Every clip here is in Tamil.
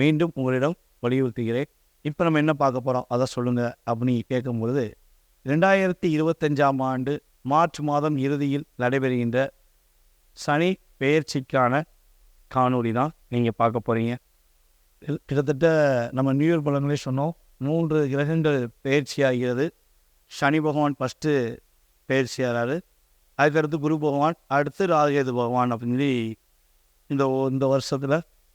மீண்டும் உங்களிடம் வலியுறுத்துகிறேன். இப்போ நம்ம என்ன பார்க்க போகிறோம் அதை சொல்லுங்கள் அப்படின்னு கேட்கும் பொழுது ரெண்டாயிரத்தி இருபத்தஞ்சாம் ஆண்டு மார்ச் மாதம் இறுதியில் நடைபெறுகின்ற சனி பெயர்ச்சிக்கான காணொலி தான் நீங்கள் பார்க்க போகிறீங்க கிட்டத்தட்ட நம்ம நியூ இயர் பலங்களே சொன்னோம். மூன்று கிரகங்கள் பெயர்ச்சியாகிறது. சனி பகவான் ஃபஸ்ட்டு பெயர்ச்சி ஆகிறாரு அதுக்கடுத்து குரு பகவான் அடுத்து ராகேது பகவான் அப்படின்னு சொல்லி இந்த இந்த வருஷத்தில்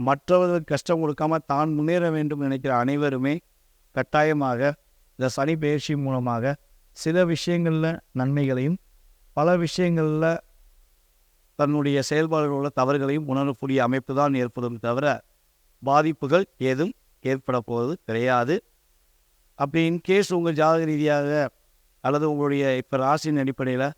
மற்றவர்களுக்கு கஷ்டம் கொடுக்காம தான் முன்னேற வேண்டும் நினைக்கிற அனைவருமே கட்டாயமாக இந்த சனி பயிற்சி மூலமாக சில விஷயங்களில் நன்மைகளையும் பல விஷயங்களில் தன்னுடைய செயல்பாடுகள் உள்ள தவறுகளையும் உணரக்கூடிய அமைப்பு தான் ஏற்படும் தவிர பாதிப்புகள் ஏதும் ஏற்பட போவது கிடையாது. அப்படி இன்கேஸ் உங்கள் ஜாதக ரீதியாக அல்லது உங்களுடைய இப்போ ராசியின் அடிப்படையில்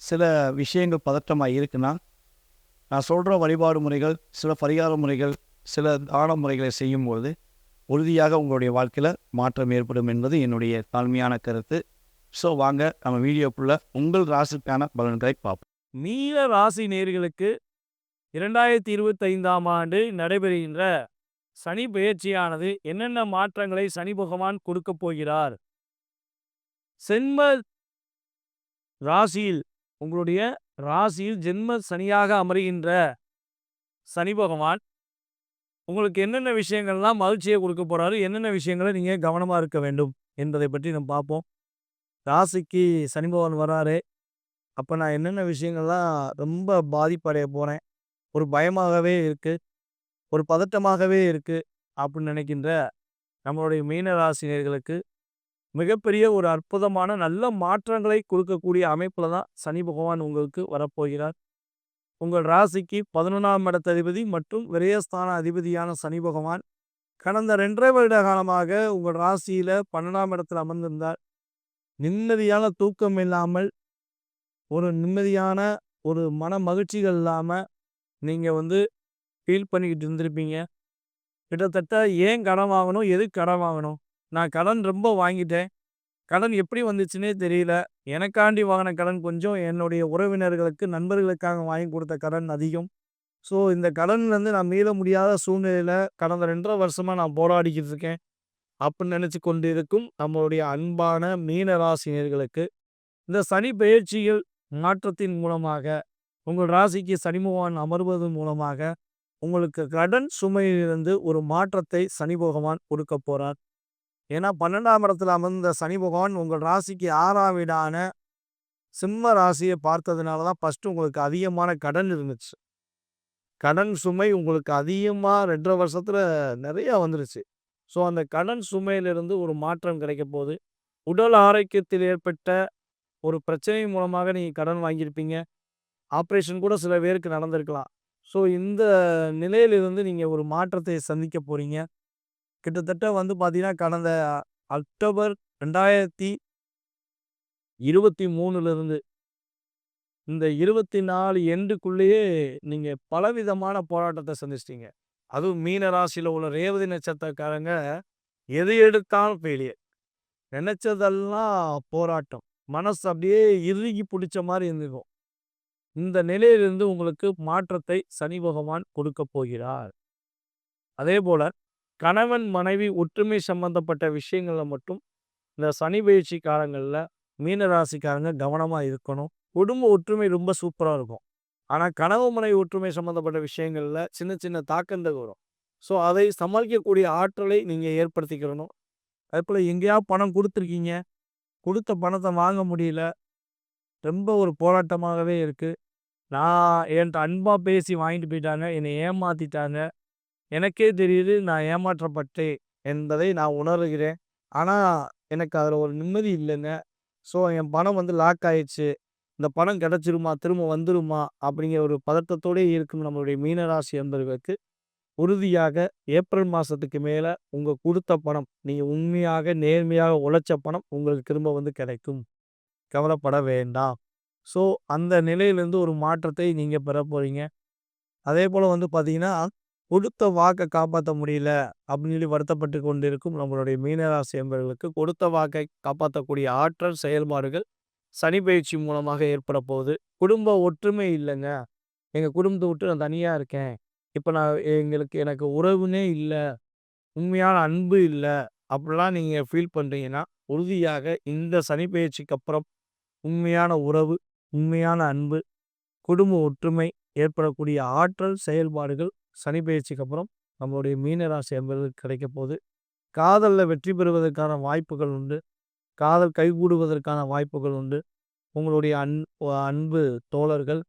சில விஷயங்கள் பதற்றமாக இருக்குன்னா நான் சொல்கிற வழிபாடு முறைகள் சில பரிகார முறைகள் சில தான முறைகளை செய்யும்போது உறுதியாக உங்களுடைய வாழ்க்கையில் மாற்றம் ஏற்படும் என்பது என்னுடைய தாழ்மையான கருத்து. ஸோ வாங்க நம்ம வீடியோக்குள்ள உங்கள் ராசிக்கான பலன்களை பார்ப்போம். நீல ராசி நேர்களுக்கு இரண்டாயிரத்தி இருபத்தைந்தாம் ஆண்டு நடைபெறுகின்ற சனி பயிற்சியானது என்னென்ன மாற்றங்களை சனி பகவான் கொடுக்கப் போகிறார்? சென்ம ராசியில் உங்களுடைய ராசியில் ஜென்ம சனியாக அமருகின்ற சனி பகவான் உங்களுக்கு என்னென்ன விஷயங்கள்லாம் மகிழ்ச்சியை கொடுக்க போறாரு? என்னென்ன விஷயங்களை நீங்கள் கவனமாக இருக்க வேண்டும்? என்பதை பற்றி நம்ம பார்ப்போம். ராசிக்கு சனி பகவான் வராரு. அப்போ நான் என்னென்ன விஷயங்கள்லாம் ரொம்ப பாதிப்படைய போகிறேன் ஒரு பயமாகவே இருக்குது ஒரு பதட்டமாகவே இருக்குது அப்படின்னு நினைக்கின்ற நம்மளுடைய மீன ராசினியர்களுக்கு மிகப்பெரிய ஒரு அற்புதமான நல்ல மாற்றங்களை கொடுக்கக்கூடிய அமைப்பில் தான் சனி பகவான் உங்களுக்கு வரப்போகிறார். உங்கள் ராசிக்கு பதினொன்றாம் இடத்ததிபதி மற்றும் விரயஸ்தான அதிபதியான சனி பகவான் கடந்த ரெண்டரை வருட காலமாக உங்கள் ராசியில் பன்னெண்டாம் இடத்தில் அமர்ந்திருந்தார் நிம்மதியான தூக்கம் இல்லாமல் ஒரு நிம்மதியான ஒரு மன மகிழ்ச்சிகள் இல்லாமல் நீங்கள் வந்து ஃபீல் பண்ணிக்கிட்டு இருந்திருப்பீங்க. கிட்டத்தட்ட ஏன் கடன் வாங்கணும்? எதுக்கு கடன் வாங்கணும்? நான் கடன் ரொம்ப வாங்கிட்டேன். கடன் எப்படி வந்துச்சுன்னே தெரியல. எனக்காண்டி வாங்கின கடன் கொஞ்சம், என்னுடைய உறவினர்களுக்கு, நண்பர்களுக்காக வாங்கி கொடுத்த கடன் அதிகம். ஸோ இந்த கடன்லேருந்து நான் மீள முடியாத சூழ்நிலையில் கடந்த ரெண்டரை வருஷமாக நான் போராடிக்கிட்டு இருக்கேன். அப்படின்னு நினச்சி கொண்டு இருக்கும் நம்மளுடைய அன்பான மீன ராசினியர்களுக்கு இந்த சனி பெயர்ச்சிகள் மாற்றத்தின் மூலமாக, உங்கள் ராசிக்கு சனி பகவான் அமர்வதன் மூலமாக, உங்களுக்கு கடன் சுமையிலிருந்து ஒரு மாற்றத்தை சனி பகவான் கொடுக்க போறார். ஏன்னா 12ஆம் இடத்துல அமர்ந்த சனி பகவான் உங்கள் ராசிக்கு ஆறாம் வீடான சிம்ம ராசியை பார்த்ததுனால தான் ஃபர்ஸ்ட்டு உங்களுக்கு அதிகமான கடன் இருந்துச்சு. கடன் சுமை உங்களுக்கு அதிகமாக ரெண்டரை வருஷத்தில் நிறையா வந்துருச்சு. ஸோ அந்த கடன் சுமையிலிருந்து ஒரு மாற்றம் கிடைக்க போது. உடல் ஆரோக்கியத்தில் ஏற்பட்ட ஒரு பிரச்சனை மூலமாக நீங்கள் கடன் வாங்கியிருப்பீங்க. ஆப்ரேஷன் கூட சில பேருக்கு நடந்திருக்கலாம். ஸோ இந்த நிலையிலிருந்து நீங்கள் ஒரு மாற்றத்தை சந்திக்க போகிறீங்க கிட்டத்தட்ட வந்து பார்த்தீங்கன்னா, கடந்த அக்டோபர் 2023லிருந்து இந்த 24 எண்டுக்குள்ளேயே நீங்கள் பலவிதமான போராட்டத்தை சந்திச்சிட்டீங்க. அதுவும் மீன ராசியில் உள்ள ரேவதி நட்சத்திரக்காரங்க எது எடுத்தாலும் ஃபெயிலியர். நினச்சதெல்லாம் போராட்டம். மனசு அப்படியே இறுகி பிடிச்ச மாதிரி இருந்துக்கும் இந்த நிலையிலிருந்து உங்களுக்கு மாற்றத்தை சனி பகவான் கொடுக்கப் போகிறார். அதே போல் கணவன், மனைவி ஒற்றுமை சம்பந்தப்பட்ட விஷயங்களில் மட்டும் இந்த சனி பயிற்சி காலங்களில் மீன ராசிக்காரங்க இருக்கணும். குடும்ப ஒற்றுமை ரொம்ப சூப்பராக இருக்கும். ஆனால் கணவன், மனைவி ஒற்றுமை சம்மந்தப்பட்ட விஷயங்களில் சின்ன சின்ன தாக்கங்கள் வரும். ஸோ அதை சமாளிக்கக்கூடிய ஆற்றலை நீங்கள் ஏற்படுத்திக்கிறணும். அதுபோல் எங்கேயாவது பணம் கொடுத்துருக்கீங்க கொடுத்த பணத்தை வாங்க முடியல. ரொம்ப ஒரு போராட்டமாகவே இருக்குது நான் என்கிட்ட அன்பாக பேசி வாங்கிட்டு போயிட்டாங்க. என்னை ஏமாற்றிட்டாங்க எனக்கே தெரியுது நான் ஏமாற்றப்பட்டேன் என்பதை நான் உணர்கிறேன். ஆனால் எனக்கு அதில் ஒரு நிம்மதி இல்லைங்க ஸோ என் பணம் வந்து லாக் ஆயிடுச்சு இந்த பணம் கிடச்சிருமா திரும்ப வந்துருமா? அப்படிங்கிற ஒரு பதட்டத்தோடே இருக்கும் நம்மளுடைய மீனராசி ராசி உறுதியாக ஏப்ரல் மாதத்துக்கு மேலே உங்கள் கொடுத்த பணம், நீங்கள் உண்மையாக, நேர்மையாக உழைச்ச பணம் உங்களுக்கு திரும்ப வந்து கிடைக்கும். கவலைப்பட வேண்டாம். ஸோ அந்த நிலையிலேருந்து ஒரு மாற்றத்தை நீங்கள் பெற போகிறீங்க அதே போல் வந்து பார்த்திங்கன்னா கொடுத்த வாக்கை காப்பாற்ற முடியல அப்படின்னு சொல்லி வருத்தப்பட்டு கொண்டிருக்கும் நம்மளுடைய மீனராசி ராசி கொடுத்த வாக்கை காப்பாற்றக்கூடிய ஆற்றல், செயல்பாடுகள் சனி பயிற்சி மூலமாக ஏற்பட போகுது. குடும்ப ஒற்றுமை இல்லைங்க எங்கள் குடும்பத்தை விட்டு நான் தனியாக இருக்கேன். இப்போ நான் எங்களுக்கு எனக்கு உறவுனே இல்லை உண்மையான அன்பு இல்லை அப்படிலாம் நீங்கள் ஃபீல் பண்ணுறீங்கன்னா உறுதியாக இந்த சனி பயிற்சிக்கு அப்புறம் உண்மையான உறவு, உண்மையான அன்பு, குடும்ப ஒற்றுமை ஏற்படக்கூடிய ஆற்றல், செயல்பாடுகள் சனி பயிற்சிக்கு அப்புறம் நம்மளுடைய மீனராசி என்பது கிடைக்கப் போகுது. காதலில் வெற்றி பெறுவதற்கான வாய்ப்புகள் உண்டு. காதல் கைகூடுவதற்கான வாய்ப்புகள் உண்டு. உங்களுடைய அன் அன்பு தோழர்கள்,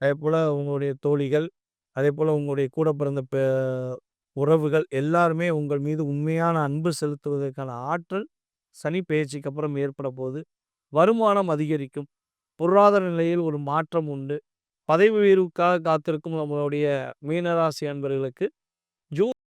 அதே போல் உங்களுடைய தோழிகள், அதே போல் உங்களுடைய கூட பிறந்த பெ உறவுகள் எல்லாருமே உங்கள் மீது உண்மையான அன்பு செலுத்துவதற்கான ஆற்றல் சனி பெயர்ச்சிக்கு அப்புறம் ஏற்பட போது வருமானம் அதிகரிக்கும். பொருளாதார நிலையில் ஒரு மாற்றம் உண்டு. பதவி உயர்வுக்காக காத்திருக்கும் நம்மளுடைய மீனராசி அன்பர்களுக்கு